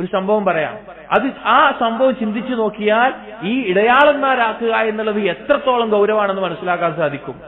ഒരു സംഭവം പറയാം. അത് ആ സംഭവം ചിന്തിച്ചു നോക്കിയാൽ ഈ ഇടയാളന്മാരാക്കുക എന്നുള്ളത് എത്രത്തോളം ഗൗരവമാണെന്ന് മനസ്സിലാക്കാൻ സാധിക്കും.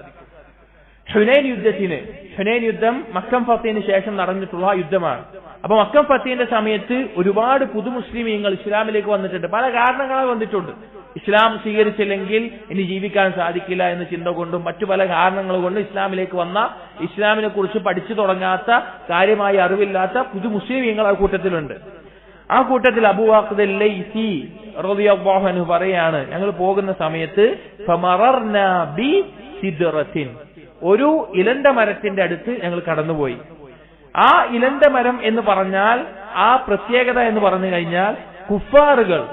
ഹുനൈൻ യുദ്ധത്തിന് ഹുനൈൻ യുദ്ധം മക്കം ഫത്തേന് ശേഷം നടന്നിട്ടുള്ള യുദ്ധമാണ്. അപ്പൊ മക്കം ഫത്തേന്റെ സമയത്ത് ഒരുപാട് പുതു മുസ്ലിമീങ്ങൾ ഇസ്ലാമിലേക്ക് വന്നിട്ടുണ്ട്. പല കാരണങ്ങളാൽ വന്നിട്ടുണ്ട്. ഇസ്ലാം സ്വീകരിച്ചില്ലെങ്കിൽ ഇനി ജീവിക്കാൻ സാധിക്കില്ല എന്ന ചിന്ത കൊണ്ടും മറ്റു പല കാരണങ്ങൾ കൊണ്ടും ഇസ്ലാമിലേക്ക് വന്ന ഇസ്ലാമിനെ കുറിച്ച് പഠിച്ചു തുടങ്ങാത്ത കാര്യമായി അറിവില്ലാത്ത പുതു മുസ്ലിമീങ്ങൾ ആ കൂട്ടത്തിലുണ്ട്. ആ കൂട്ടത്തിൽ അബുവാഖ് ലൈസി റളിയല്ലാഹു പറയാണ് ഞങ്ങൾ പോകുന്ന സമയത്ത് ബി ഒരു ഇലന്റെ മരത്തിന്റെ അടുത്ത് ഞങ്ങൾ കടന്നുപോയി. ആ ഇലന്റെ മരം എന്ന് പറഞ്ഞാൽ ആ പ്രത്യേകത എന്ന് പറഞ്ഞു കഴിഞ്ഞാൽ കുഫാറുകൾ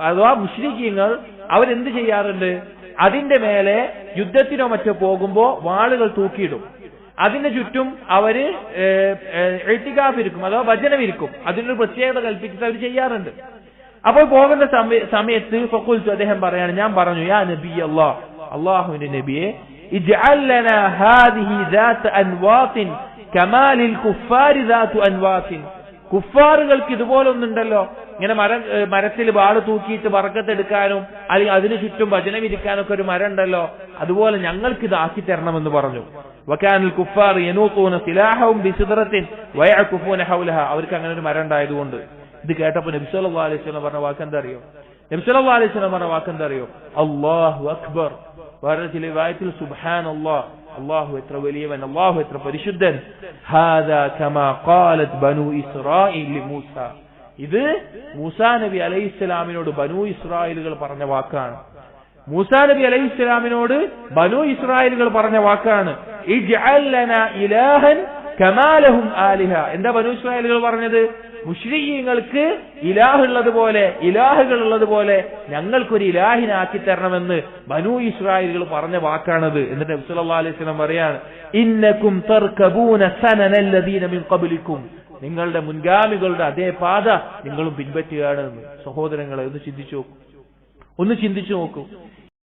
അഥവാ മുസ്ലിഖ്യങ്ങൾ അവരെന്ത് ചെയ്യാറുണ്ട്? അതിന്റെ മേലെ യുദ്ധത്തിനോ മറ്റോ പോകുമ്പോ വാളുകൾ തൂക്കിയിടും. അതിന് ചുറ്റും അവർ എഴുത്തിക്കാഫിരിക്കും അഥവാ ഭജനമിരിക്കും അതിനൊരു പ്രത്യേകത കൽപ്പിച്ചിട്ട് അവർ ചെയ്യാറുണ്ട്. അപ്പോൾ പോകുന്ന സമയത്ത് ഫക്കുൽത്തു അദ്ദേഹം പറയാണ് ഞാൻ പറഞ്ഞു യാ നബി അള്ളാ അള്ളാഹുവിന്റെ നബിയെ കുഫാറുകൾക്ക് ഇതുപോലൊന്നുണ്ടല്ലോ. ഇങ്ങനെ മരം മരത്തിൽ വാൾ തൂക്കിയിട്ട് വറക്കത്തെടുക്കാനും അല്ലെങ്കിൽ അതിനു ചുറ്റും ഭജനം വിരിക്കാനൊക്കെ ഒരു മരം ഉണ്ടല്ലോ അതുപോലെ ഞങ്ങൾക്ക് ഇത് ആക്കി തരണമെന്ന് പറഞ്ഞു. വക്കാനിൽ കുഫാർ യനൂത്തൂന സിലാഹവും ബിസുദ്രത്തിൻ കുഫൂന ഹൗലഹ. അവർക്ക് അങ്ങനെ ഒരു മരം ഉണ്ടായതുകൊണ്ട് ഇത് കേട്ടപ്പോ നബ്സല്ലാ അലൈഹി പറഞ്ഞ പറഞ്ഞ വാക്കെന്താ അറിയോ നബ്സല്ലാ അലൈഹി പറഞ്ഞ പറഞ്ഞ വാക്കെന്താ അറിയോ അള്ളാഹു അക്ബർ. വേറെ ചില വായത്തിൽ സുബാൻ അള്ളാഹ് അള്ളാഹു എത്ര വലിയവൻ അള്ളാഹു എത്ര പരിശുദ്ധൻ. ഹാദാ കമാ ഖാലത് ബനു ഇസ്രായിൽ മൂസ. ഇത് മൂസാ നബി അലൈഹി ഇസ്ലാമിനോട് ബനു ഇസ്രായേലുകൾ പറഞ്ഞ വാക്കാണ്. മൂസാ നബി അലൈഹി ഇസ്ലാമിനോട് ബനു ഇസ്രായേലുകൾ പറഞ്ഞ വാക്കാണ്. ഇലാഹൻ കമാലഹും എന്താ ബനു ഇസ്രായേലുകൾ പറഞ്ഞത്? മുഷ്രീങ്ങൾക്ക് ഇലാഹുള്ളത് പോലെ ഇലാഹുകൾ ഉള്ളത് പോലെ ഞങ്ങൾക്കൊരു ഇലാഹിനാക്കി തരണമെന്ന് ബനു ഇസ്രായേലുകൾ പറഞ്ഞ വാക്കാണത്. എന്നിട്ട് അലൈഹി സ്വലം പറയാണ് ഇന്നക്കും തർക്കബൂന മിൻ നിങ്ങളുടെ മുൻഗാമികളുടെ അതേ പാത നിങ്ങളും പിൻപറ്റുകയാണ് സഹോദരങ്ങളെ ഒന്ന് ചിന്തിച്ചു നോക്കൂ. ഒന്ന് ചിന്തിച്ചു നോക്കൂ.